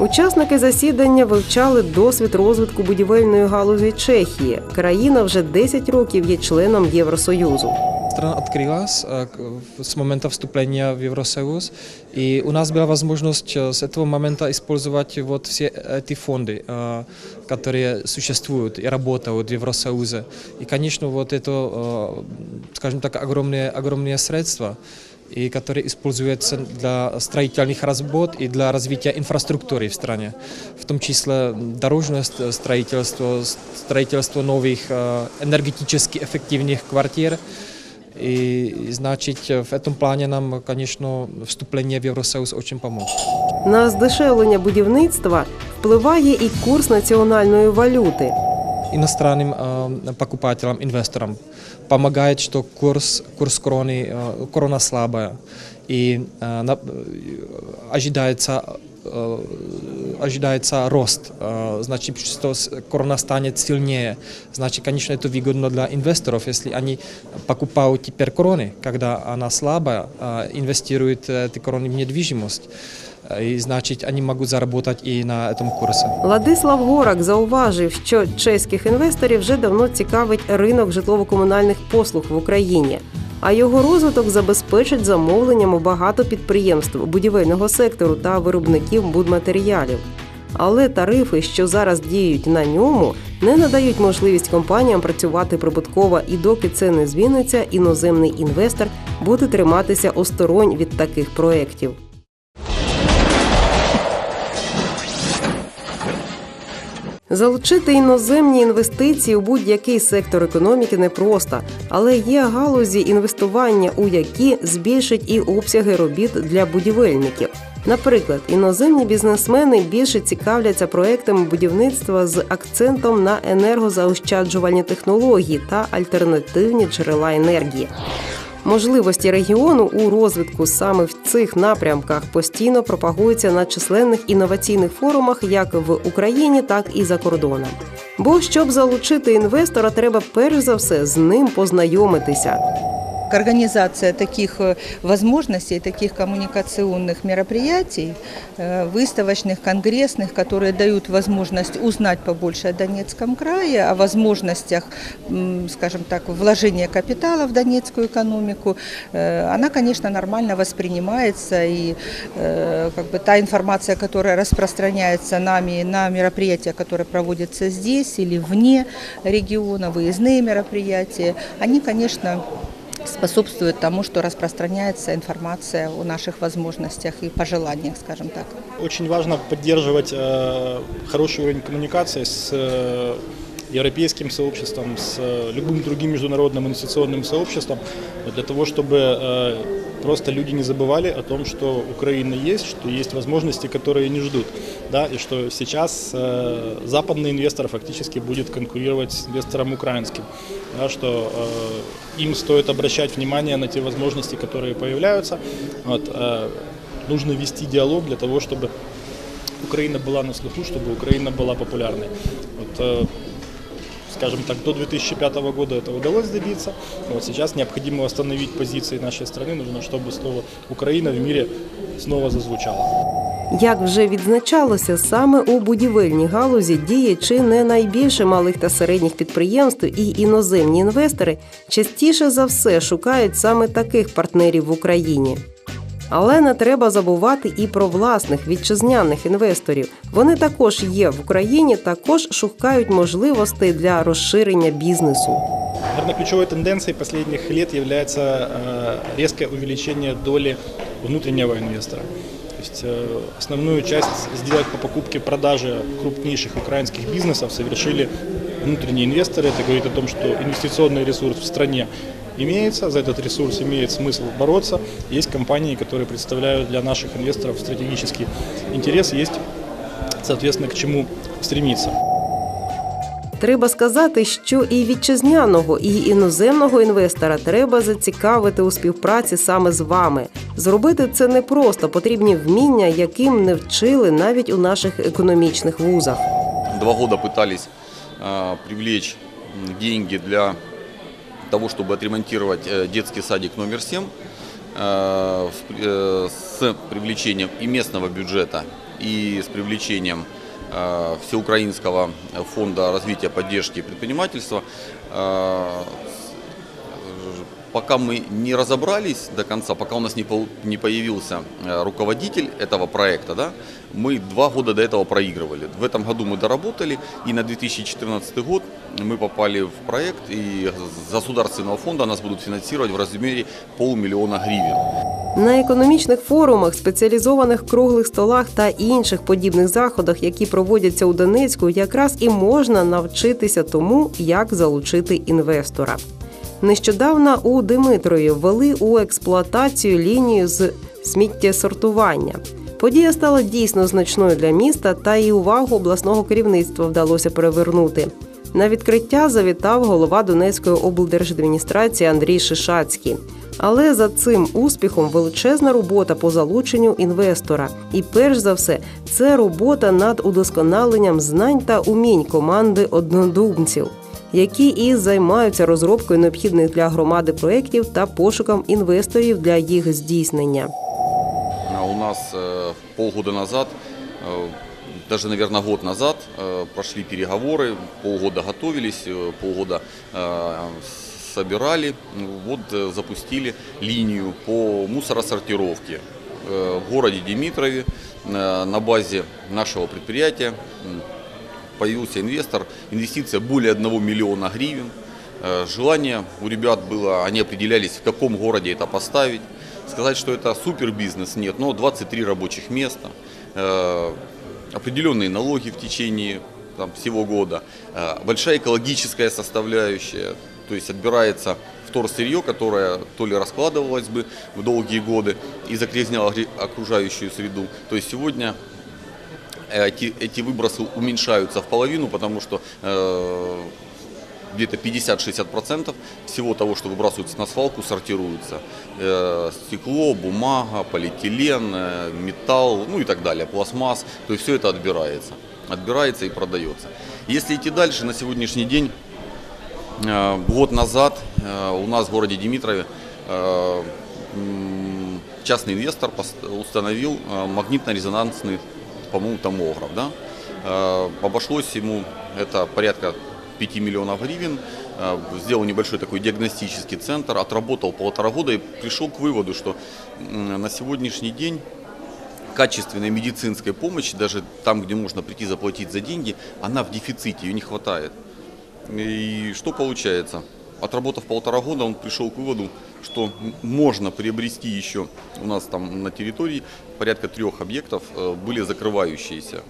Учасники засідання вивчали досвід розвитку будівельної галузі Чехії. Країна вже 10 років є членом Євросоюзу. Страна открылась э, к- с момента вступления в Евросоюз, и у нас была возможность э, с этого момента использовать вот все эти фонды, э, которые существуют и работают в Евросоюзе. И, конечно, вот это, э, скажем так, огромные, огромные средства, и которые используются для строительных работ и для развития инфраструктуры в стране, в том числе дорожное ст- строительство, строительство новых э, энергетически эффективных квартир, и, значит, в этом плане нам, конечно, вступление в Евросоюз очень помогло. На здешевлення будівництва впливає і курс національної валюти. Иностранным э, покупателям, инвесторам помогает, что курс, курс кроны, э, крона слабая, и э, на- э, ожидается э, ожидается рост, э, значит, что с- крона станет сильнее. Значит, конечно, это выгодно для инвесторов, если они покупают теперь кроны, когда она слабая, э, инвестируют э, эти кроны в недвижимость, Э, и значит, они могут заработать и на этом курсе. Владислав Горак зауважив, що чеських інвесторів вже давно цікавить ринок житлово-комунальних послуг в Україні. А його розвиток забезпечить замовленням у багато підприємств будівельного сектору та виробників будматеріалів. Але тарифи, що зараз діють на ньому, не надають можливість компаніям працювати прибутково, і доки це не зміниться, іноземний інвестор буде триматися осторонь від таких проєктів. Залучити іноземні інвестиції у будь-який сектор економіки непросто, але є галузі інвестування, у які збільшать і обсяги робіт для будівельників. Наприклад, іноземні бізнесмени більше цікавляться проектами будівництва з акцентом на енергозаощаджувальні технології та альтернативні джерела енергії. Можливості регіону у розвитку саме в цих напрямках постійно пропагуються на численних інноваційних форумах як в Україні, так і за кордоном. Бо щоб залучити інвестора, треба перш за все з ним познайомитися Организация таких э, возможностей, таких коммуникационных мероприятий, э, выставочных, конгрессных, которые дают возможность узнать побольше о Донецком крае, о возможностях, м, скажем так, вложения капитала в донецкую экономику, э, она, конечно, нормально воспринимается. И э, как бы та информация, которая распространяется нами на мероприятия, которые проводятся здесь или вне региона, выездные мероприятия, они, конечно, способствует тому, что распространяется информация о наших возможностях и пожеланиях, скажем так. Очень важно поддерживать э, хороший уровень коммуникации с э, европейским сообществом, с э, любым другим международным инвестиционным сообществом, вот для того, чтобы э, просто люди не забывали о том, что Украина есть, что есть возможности, которые не ждут, да, и что сейчас э, западный инвестор фактически будет конкурировать с инвестором украинским, да, что э, им стоит обращать внимание на те возможности, которые появляются. Вот, э, нужно вести диалог для того, чтобы Украина была на слуху, чтобы Украина была популярной. Вот, э, скажем так, до 2005 года это удалось добиться. Вот сейчас необходимо восстановить позиции нашей страны. Нужно, чтобы слово Украина в мире снова зазвучало. Як вже відзначалося, саме у будівельній галузі діє чи не найбільше малих та середніх підприємств, і іноземні інвестори частіше за все шукають саме таких партнерів в Україні. Але не треба забувати і про власних вітчизняних інвесторів. Вони також є в Україні, також шукають можливостей для розширення бізнесу. Наверное, ключевой тенденцией последних лет является э, резкое увеличение доли внутреннего инвестора. То есть э, основную часть сделок по покупке продаже крупнейших украинских бизнесов совершили внутренние инвесторы. Это говорит о том, что инвестиционный ресурс в стране имеется, за этот ресурс имеет смысл бороться. Есть компании, которые представляют для наших инвесторов стратегический интерес, есть, соответственно, к чему стремиться. Треба сказати, що і вітчизняного, і іноземного інвестора треба зацікавити у співпраці саме з вами. Зробити це непросто, потрібні вміння, яким не вчили навіть у наших економічних вузах. Два года пытались э, привлечь м, деньги для того, чтобы отремонтировать э, детский садик номер 7 э, э, с привлечением и местного бюджета, и с привлечением Всеукраинского фонда развития поддержки предпринимательства, пока мы не разобрались до конца, пока у нас не, появился руководитель этого проекта, да, мы два года до этого проигрывали. В этом году мы доработали, и на 2014 год мы попали в проект, и с государственного фонда нас будут финансировать в размере полмиллиона гривен. На економічних форумах, спеціалізованих круглих столах та інших подібних заходах, які проводяться у Донецьку, якраз і можна навчитися тому, як залучити інвестора. Нещодавно у Димитрові ввели у експлуатацію лінію з сміттєсортування. Подія стала дійсно значною для міста, та і увагу обласного керівництва вдалося перевернути. На відкриття завітав голова Донецької облдержадміністрації Андрій Шишацький. Але за цим успіхом величезна робота по залученню інвестора. І перш за все, це робота над удосконаленням знань та умінь команди однодумців, які і займаються розробкою необхідних для громади проєктів та пошуком інвесторів для їх здійснення. У нас э, полгода назад, э, даже, наверное, год назад э, прошли переговоры, полгода готовились, э, полгода э, собирали, Ну, вот запустили линию по мусоросортировке в городе Димитрове на базе нашего предприятия. Появился инвестор, инвестиция более 1 миллиона гривен. Желание у ребят было, они определялись, в каком городе это поставить. Сказать, что это супер бизнес, нет, но 23 рабочих места, определенные налоги в течение там, всего года, э, большая экологическая составляющая, то есть отбирается вторсырье, которое то ли раскладывалось бы в долгие годы и загрязняло гре- окружающую среду. То есть сегодня эти, эти выбросы уменьшаются в половину, потому что э, где-то 50-60% всего того, что выбрасывается на свалку, сортируется. Э, стекло, бумага, полиэтилен, э, металл, ну и так далее, пластмасс. То есть все это отбирается. Отбирается и продается. Если идти дальше, на сегодняшний день, э, год назад у нас в городе Димитрове частный инвестор установил магнитно-резонансный, по-моему, томограф. Да? Обошлось ему это порядка 5 миллионов гривен. Э, Сделал небольшой такой диагностический центр, отработал полтора года и пришел к выводу, что на сегодняшний день качественной медицинской помощи, даже там, где можно прийти заплатить за деньги, она в дефиците, ее не хватает. И что получается? Отработав полтора года, он пришел к выводу, что можно приобрести еще у нас там на территории порядка трех объектов э, были закрывающиеся.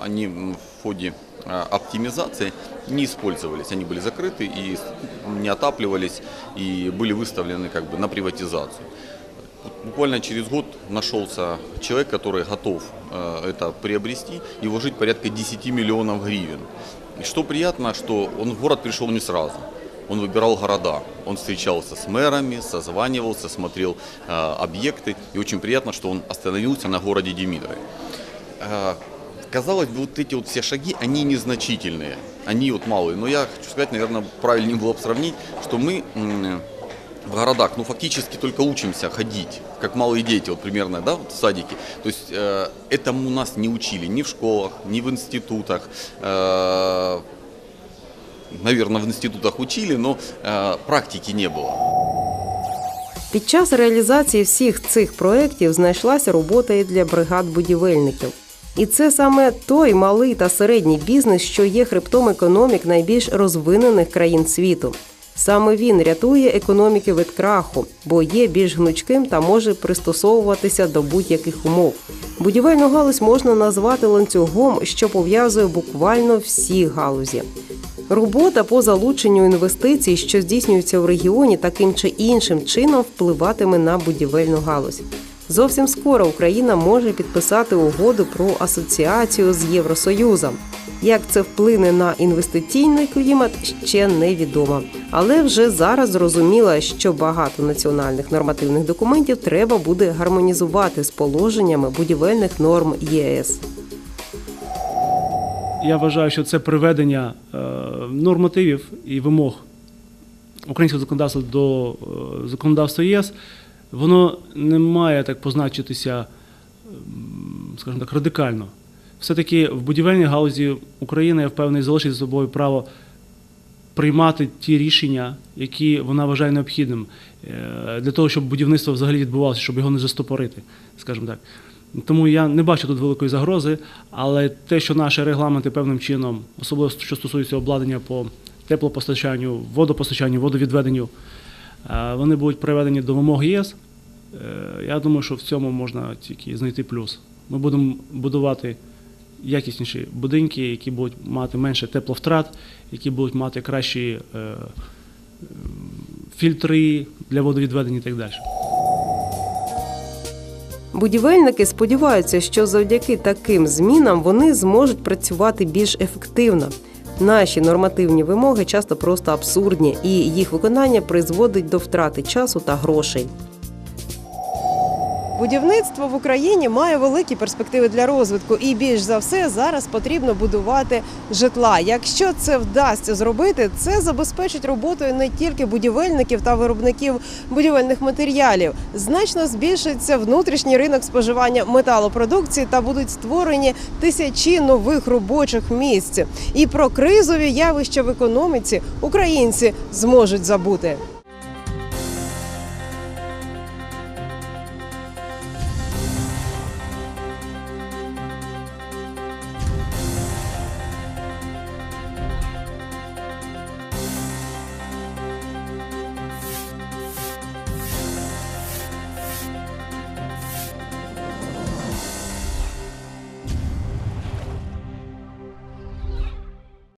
Они в ходе э, оптимизации не использовались, они были закрыты и не отапливались и были выставлены как бы на приватизацию. Буквально через год нашелся человек, который готов э, это приобрести и вложить порядка 10 миллионов гривен. И что приятно, что он в город пришел не сразу. Он выбирал города, он встречался с мэрами, созванивался, смотрел э, объекты. И очень приятно, что он остановился на городе Димитрове. Э, Казалось бы, вот эти вот все шаги, они незначительные, они вот малые. Но я хочу сказать, наверное, правильнее было бы сравнить, что мы м, в городах, ну, фактически только учимся ходить, как малые дети, вот примерно, да, вот в садике. То есть э, этому нас не учили ни в школах, ни в институтах. Э, наверное, в институтах учили, но э, практики не было. Під час реалізації всіх цих проєктів знайшлася робота і для бригад будівельників. І це саме той малий та середній бізнес, що є хребтом економік найбільш розвинених країн світу. Саме він рятує економіки від краху, бо є більш гнучким та може пристосовуватися до будь-яких умов. Будівельну галузь можна назвати ланцюгом, що пов'язує буквально всі галузі. Робота по залученню інвестицій, що здійснюються в регіоні, таким чи іншим чином впливатиме на будівельну галузь. Зовсім скоро Україна може підписати угоду про асоціацію з Євросоюзом. Як це вплине на інвестиційний клімат, ще невідомо. Але вже зараз зрозуміло, що багато національних нормативних документів треба буде гармонізувати з положеннями будівельних норм ЄС. Я вважаю, що це приведення е, нормативів і вимог українського законодавства до е, законодавства ЄС, воно не має так позначитися скажімо так, радикально. Все-таки в будівельній галузі Україна, я впевнений, залишить за собою право приймати ті рішення, які вона вважає необхідним е, для того, щоб будівництво взагалі відбувалося, щоб його не застопорити, скажімо так. Тому я не бачу тут великої загрози, але те, що наші регламенти певним чином, особливо що стосується обладнання по теплопостачанню, водопостачанню, водовідведенню, вони будуть приведені до вимог ЄС. Е, Я думаю, що в цьому можна тільки знайти плюс. Ми будемо будувати якісніші будинки, які будуть мати менше тепловтрат, які будуть мати кращі е, фільтри для водовідведення і так далі. Будівельники сподіваються, що завдяки таким змінам вони зможуть працювати більш ефективно. Наші нормативні вимоги часто просто абсурдні, і їх виконання призводить до втрати часу та грошей. Будівництво в Україні має великі перспективи для розвитку, і більш за все зараз потрібно будувати житла. Якщо це вдасться зробити, це забезпечить роботою не тільки будівельників та виробників будівельних матеріалів. Значно збільшиться внутрішній ринок споживання металопродукції та будуть створені тисячі нових робочих місць. І про кризові явища в економіці українці зможуть забути.